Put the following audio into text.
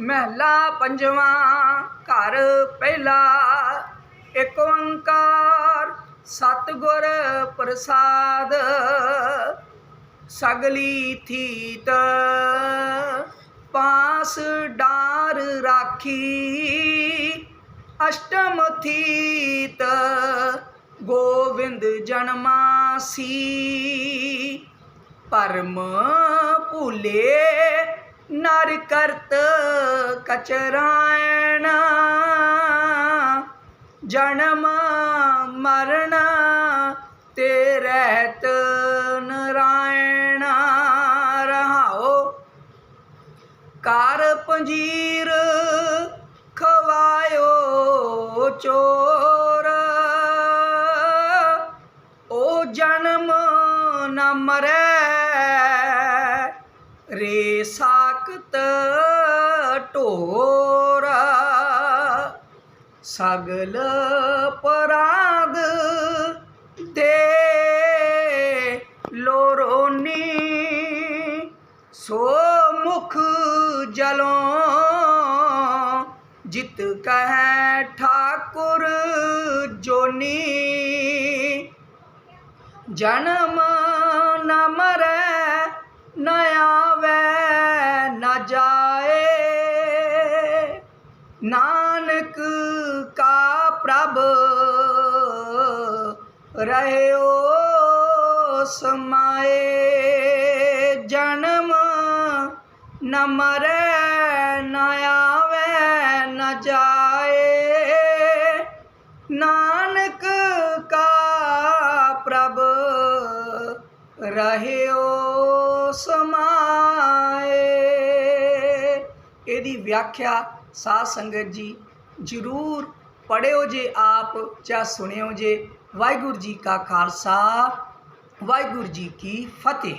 ਮਹਿਲਾ ਪੰਜਵਾਂ ਘਰ ਪਹਿਲਾ ਏਕ ਓੰਕਾਰ, ਸਤਿਗੁਰ ਪ੍ਰਸਾਦ, ਸਗਲੀ ਥੀਤ, ਪਾਸ ਡਾਰ ਰਾਖੀ, ਅਸ਼ਟਮ ਥੀਤ, ਗੋਵਿੰਦ ਜਨਮਾਸੀ, ਪਰਮ ਭੁਲੇ ਨਰ ਕਰਤ ਕਚਰਾਇਣ। ਜਨਮ ਮਰਨ ਤੇ ਰਹਿਤ ਨਰਾਇਣ। ਰਹਾਓ। ਕਾਰ ਪੰਜੀਰ ਖਵਾਇਓ ਚੋਰ। ਉਹ ਜਨਮ ਨਾ ਮਰੈ ਰੇਸਾ ਸਾਖਤ ਢੋਰ। ਸਗਲ ਪਰਾਗ ਦੇ ਲੋਰੋਨੀ ਸੋ ਮੁਖ ਜਲੋਂ ਜਿਤ ਕਹੈ ਠਾਕੁਰ ਜੋਨੀ। ਜਨਮ ਨ ਮਰੈ ਨਾਨਕ ਕਾ ਪ੍ਰਭ ਰਹਿਓ ਸਮਾਏ ਜਨਮ ਨ ਮਰੈ ਨ ਆਵੈ ਨ ਜਾਏ। ਨਾਨਕ ਕਾ ਪ੍ਰਭ ਰਹਿਓ ਸਮਾਏ। ਇਹਦੀ ਵਿਆਖਿਆ ਸਾਧ ਸੰਗਤ ਜੀ, ਜਰੂਰ ਪੜਿਓ ਜੇ ਆਪ ਜਾਂ ਸੁਣਿਓ ਜੇ। ਵਾਹਿਗੁਰੂ ਜੀ ਕਾ ਖਾਲਸਾ, ਵਾਹਿਗੁਰੂ ਜੀ ਕੀ ਫਤਿਹ।